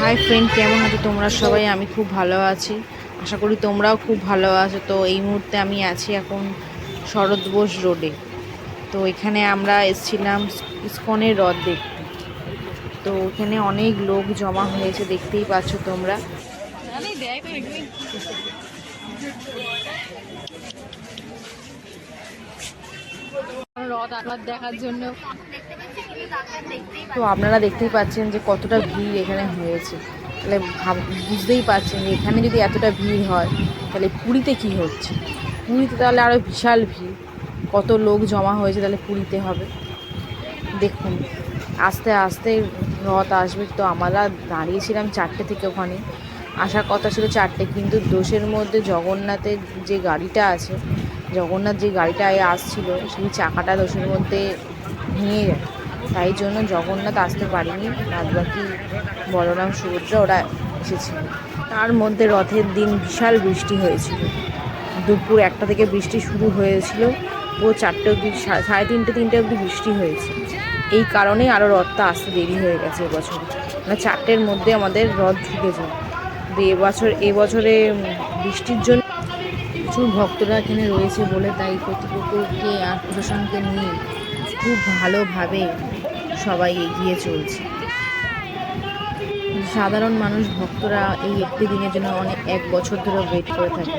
Hi friend কেমন আছো তোমরা সবাই? আমি খুব ভালো আছি। আশা করি তোমরাও খুব ভালো আছো। তো এই মুহূর্তে আমি আছি এখন শরৎ বোস রোডে তো এখানে আমরা এসেছিলাম ইস্কনের হ্রদ দেখতে। তো ওখানে অনেক লোক জমা হয়েছে, দেখতেই পাচ্ছ তোমরা। রথ আঘাত দেখার জন্য তো আপনারা দেখতেই পাচ্ছেন যে কতটা ভিড় এখানে হয়েছে। তাহলে ভাব বুঝতেই পারছেন যে এখানে যদি এতটা ভিড় হয়, তাহলে পুরীতে কি হচ্ছে? পুরীতে তাহলে আরও বিশাল ভিড়। কত লোক জমা হয়েছে তাহলে পুরীতে হবে। দেখুন, আস্তে আস্তে রথ আসবে। তো আমরা দাঁড়িয়েছিলাম চারটে থেকে ওখানে। আসার কথা ছিল চারটে, কিন্তু দোষের মধ্যে জগন্নাথের যে গাড়িটা আছে, জগন্নাথ যে গাড়িটা আসছিল, সেই চাকাটা দোষের মধ্যে ভেঙে যায় তাই জন্য জগন্নাথ আসতে পারেনি। বাদ বাকি বলরাম, সুভদ্রা ওরা এসেছিল। তার মধ্যে রথের দিন বিশাল বৃষ্টি হয়েছিল। দুপুর একটা থেকে বৃষ্টি শুরু হয়েছিল। পুরো চারটে অবধি, সা- সাড়ে তিনটে তিনটে অব্দি বৃষ্টি হয়েছে। এই কারণেই আরও রথটা আসতে দেরি হয়ে গেছে এবছর। মানে চারটের মধ্যে আমাদের রথ ঢুকে যায় এবছর, এবছরে বৃষ্টির জন্য প্রচুর ভক্তরা এখানে রয়েছে বলে তাই কর্তৃপক্ষকে আর প্রশাসনকে নিয়ে খুব ভালোভাবে সবাই এগিয়ে চলছে। সাধারণ মানুষ, ভক্তরা এই একটি দিনের জন্য অনেক, এক বছর ধরে ওয়েট করে থাকে।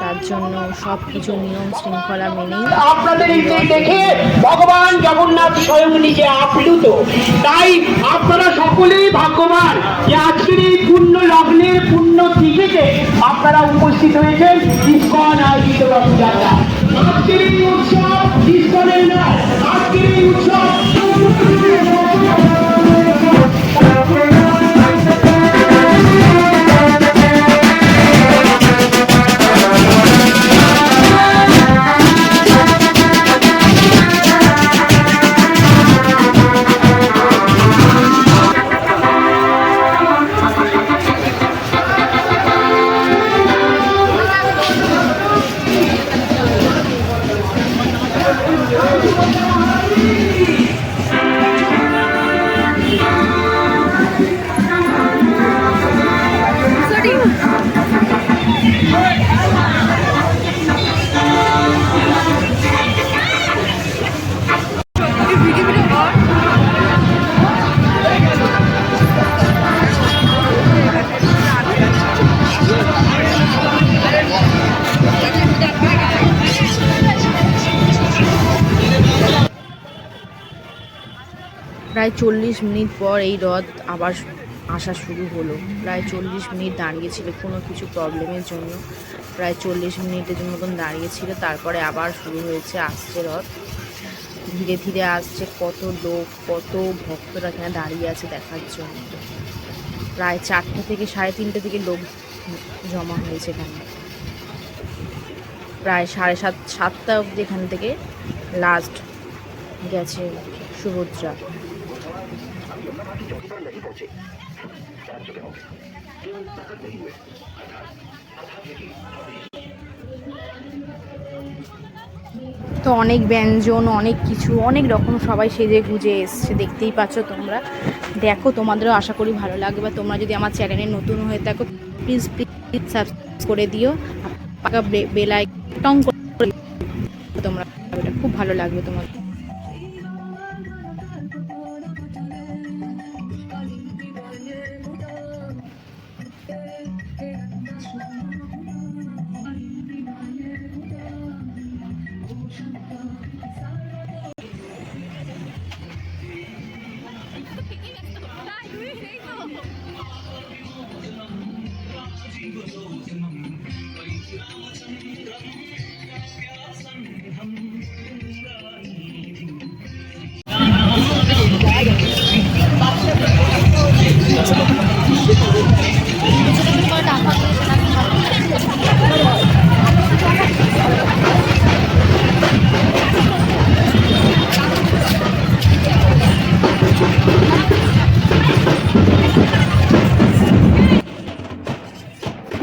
তার জন্য সব কিছু নিয়ম শৃঙ্খলা মেনেই আপনাদেরকে দেখে ভগবান জগন্নাথ স্বয়ং নিজে আপ্লুত। তাই আপনারা সকলেই ভাগ্যবান যে আজকের এই পুণ্য লগ্নের পুণ্য তিথিতে আপনারা উপস্থিত হয়েছেন ইস্কন আয়োজিত রথযাত্রা। আজকের এই উৎসব ইস্কনের নয়, আজকের এই উৎসব প্রায় চল্লিশ মিনিট পর এই রথ আবার আসা শুরু হলো। প্রায় চল্লিশ মিনিট দাঁড়িয়েছিল কোনো কিছু প্রবলেমের জন্য। প্রায় চল্লিশ মিনিটের মতন দাঁড়িয়েছিল তারপরে আবার শুরু হয়েছে আসছে রথ। ধীরে ধীরে আসছে কত লোক, কত ভক্তরা এখানে দাঁড়িয়ে আছে দেখার জন্য। প্রায় চারটে থেকে সাড়ে তিনটে থেকে লোক জমা হয়েছে এখানে। প্রায় সাড়ে সাত, সাতটা অবধি এখান থেকে লাস্ট গেছে সুভদ্রা। তো অনেক ব্যঞ্জন, অনেক কিছু, অনেক রকম সবাই সেজে গুজে এসছে। দেখতেই পাচ্ছ তোমরা। দেখো, তোমাদেরও আশা করি ভালো লাগবে। বা তোমরা যদি আমার চ্যানেলে নতুন হয়ে থাকো প্লিজ প্লিজ সাবস্ক্রাইব করে দিও। পাকা বেলাই টং করে তোমরা খুব ভালো লাগবে তোমার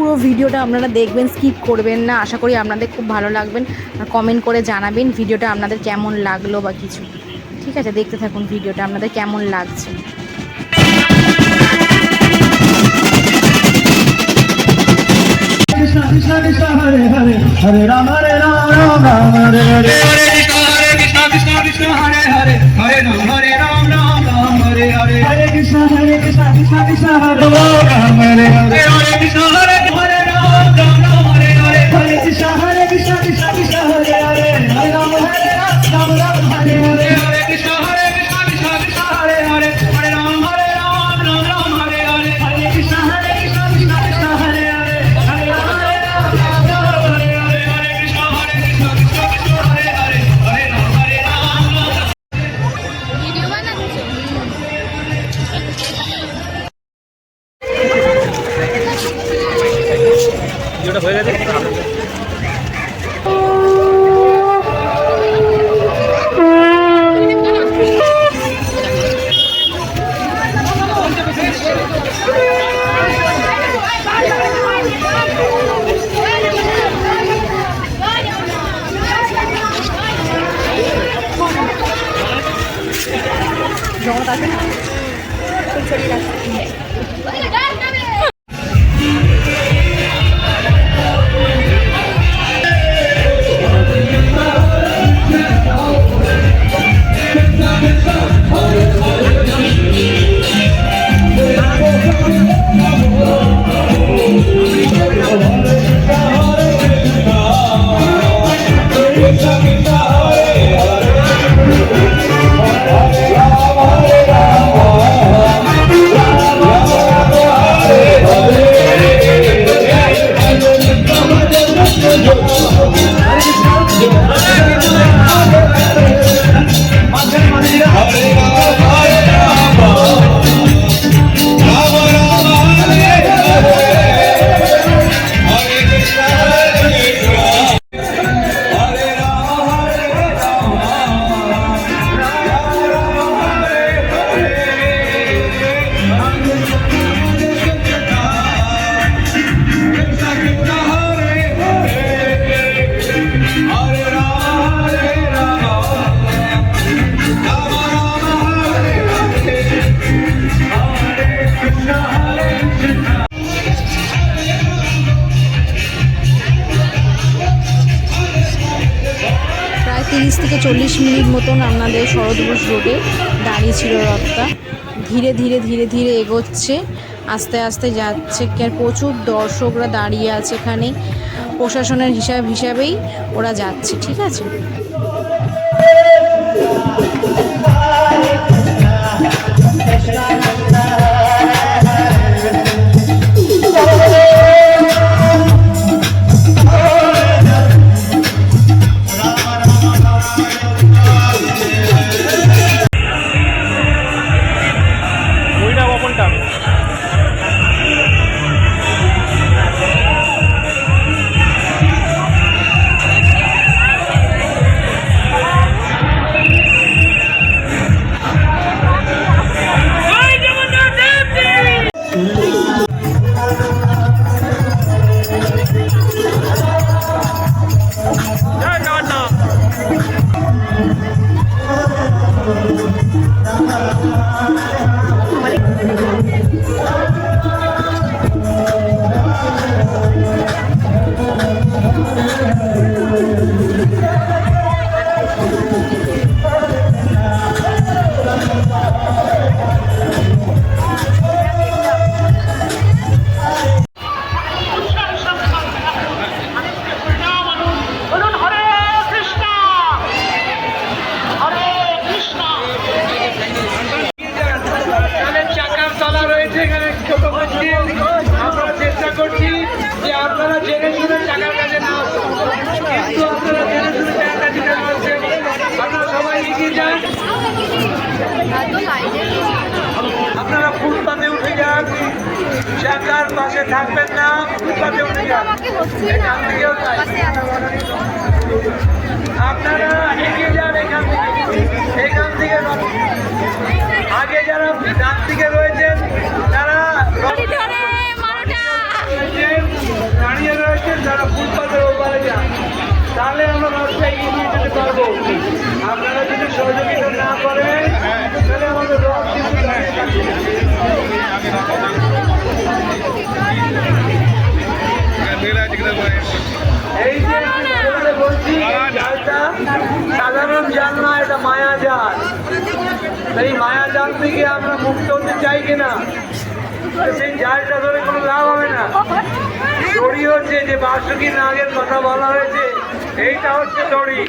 পুরো ভিডিওটা আপনারা দেখবেন স্কিপ করবেন না আশা করি আপনাদের খুব ভালো লাগবেন কমেন্ট করে জানাবেন ভিডিওটা আপনাদের কেমন লাগল বা কিছু ঠিক আছে দেখতে থাকুন ভিডিওটা আপনাদের কেমন লাগছে কৃষ্ণ কৃষ্ণ কৃষ্ণ হরে হরে হরে রাম হরে রাম রাম রাম হরে হরে হরে কৃষ্ণ কৃষ্ণ কৃষ্ণ হরে হরে হরে হরে রাম রাম রাম হরে হরে হরে কৃষ্ণ হরে ভিডিওটা হয়ে গেছে। জগৎ আছে শরীর আছে মতন আপনাদের শরৎ রোডে দাঁড়িয়ে ছিল রথটা। ধীরে ধীরে ধীরে ধীরে এগোচ্ছে, আস্তে আস্তে যাচ্ছে আর প্রচুর দর্শকরা দাঁড়িয়ে আছে এখানে। প্রশাসনের হিসাব হিসাবেই ওরা যাচ্ছে, ঠিক আছে? Good job. এই যে বলছি সাধারণ জাল না এটা মায়া জাল সেই মায়া জাল থেকে আমরা মুক্ত হতে চাই কিনা? সেই জালটা ধরে কোনো লাভ হবে না। দড়ি হচ্ছে যে বাসুকি নাগের কথা বলা হয়েছে, এইটা হচ্ছে দড়ি।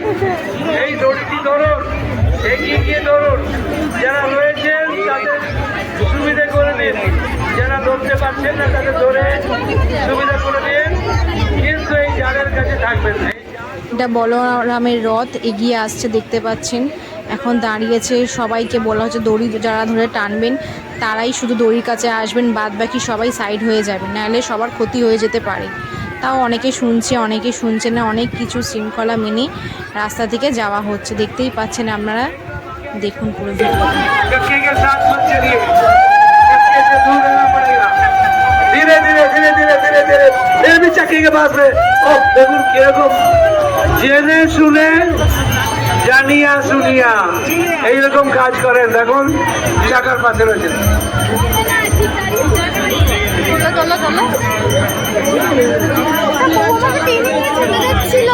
এই দড়িটি ধরুন, এগিয়ে গিয়ে ধরুন। যারা রয়েছেন, তাদের সুবিধা করে নিন। যারা ধরতে পারছেন না, তাদের ধরে সুবিধা করে নিন। এটা বলরামের রথ, এগিয়ে আসছে, দেখতে পাচ্ছেন। এখন দাঁড়িয়েছে সবাইকে বলা হচ্ছে দড়ি যারা ধরে টানবেন, তারাই শুধু দড়ির কাছে আসবেন বাদ বাকি সবাই সাইড হয়ে যাবে। নাহলে সবার ক্ষতি হয়ে যেতে পারে। তাও অনেকে শুনছে অনেকে শুনছে না, অনেক কিছু শৃঙ্খলা মেনে রাস্তা থেকে যাওয়া হচ্ছে। দেখতেই পাচ্ছেন আপনারা। দেখুন পুরো ধীরে ধীরে ধীরে থেকে বাঁচবে ও দেখুন কীরকম। জেনে শুনে, জানিয়া শুনিয়া এইরকম কাজ করেন। দেখুন টাকার পাশে রয়েছে। ছিল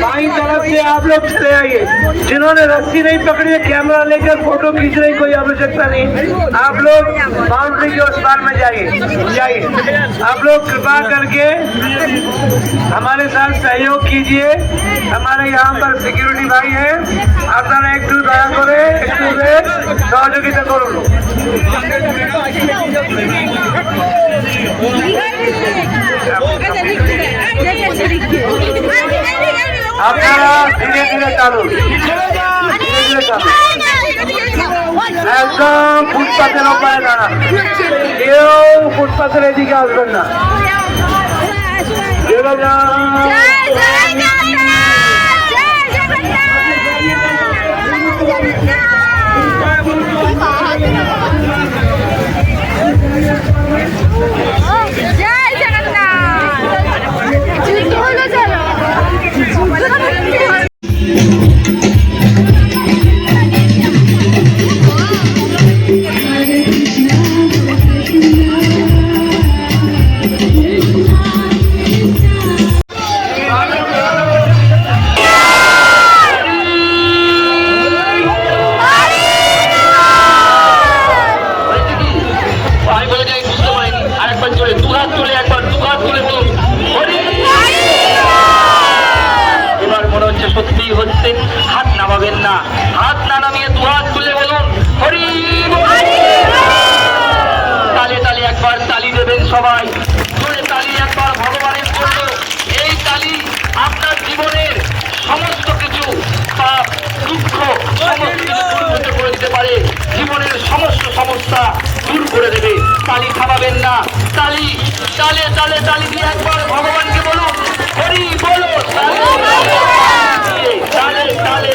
बाई तरफ से आप लोग चले आइए जिन्होंने रस्सी नहीं पकड़ी है कैमरा लेकर फोटो खींचने की कोई आवश्यकता नहीं आप लोग बाउंड्री के उस पार में जाइए जाइए आप लोग कृपा करके हमारे साथ सहयोग कीजिए हमारे यहाँ पर सिक्योरिटी भाई है আপনারা একটু দয়া করে একটু ওদের সহযোগিতা করুন আপনারা ধীরে চালুন। ধীরে ধীরে চালুন। একদম ফুটপাথের ওপারে দাঁড়ান। কেউ ফুটপাথের এদিকে আসবেন না। চলে যান। হাত না নামিয়ে দু হাত তুলে বলুন হরি তালে তালে একবার তালি দেবেন সবাই জোরে তালি একবার ভগবানের জন্য এই তালি আপনার জীবনের সমস্ত কিছু পাপ দুঃখ সমস্ত কিছু করে দিতে পারে জীবনের সমস্ত সমস্যা দূর করে দেবে তালি থামাবেন না তালি তালে তালে তালি দিয়ে একবার ভগবানকে বলুন হরি বলো তালে তালে তালি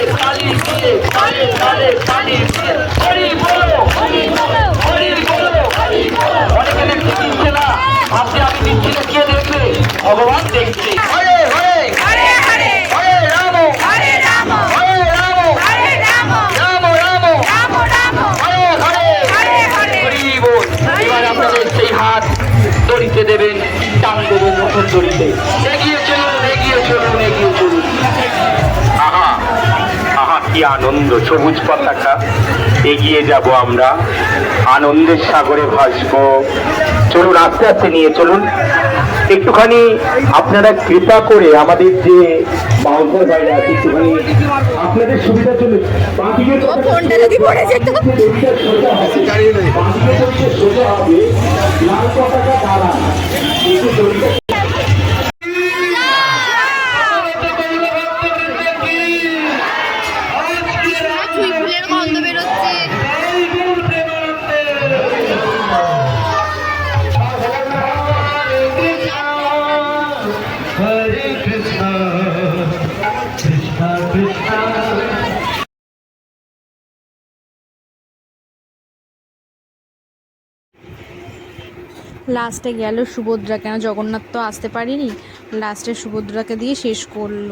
কি আনন্দ সবুজ পতাকা এগিয়ে যাব আমরা। আনন্দের সাগরে ভাসব। চলুন আস্তে আস্তে নিয়ে চলুন। একটুখানি আপনারা কৃপা করে আমাদের যে বাউন্সার বাইরে আছে একটুখানি আপনাদের সুবিধা চলুন বাঁদিকে ফোনটা যদি পড়ে যেত দড়িটা সোজা হবে বাঁদিকে দড়িটা সোজা হবে লাল পতাকা দাঁড়ান। লাস্টে গেল সুভদ্রা, কেন জগন্নাথ তো আসতে পারিনি? লাস্টে সুভদ্রাকে দিয়ে শেষ করল।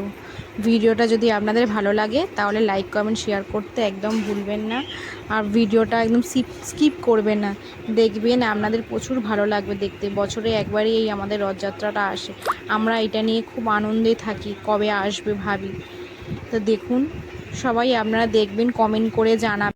ভিডিওটা যদি আপনাদের ভালো লাগে, তাহলে লাইক কমেন্ট শেয়ার করতে একদম ভুলবেন না। আর ভিডিওটা একদম স্কিপ করবেন না। দেখবেন আপনাদের প্রচুর ভালো লাগবে দেখতে। বছরে একবারই এই আমাদের রথযাত্রাটা আসে। আমরা এটা নিয়ে খুব আনন্দে থাকি, কবে আসবে ভাবি। তো দেখুন, সবাই আপনারা দেখবেন কমেন্ট করে জানাবেন।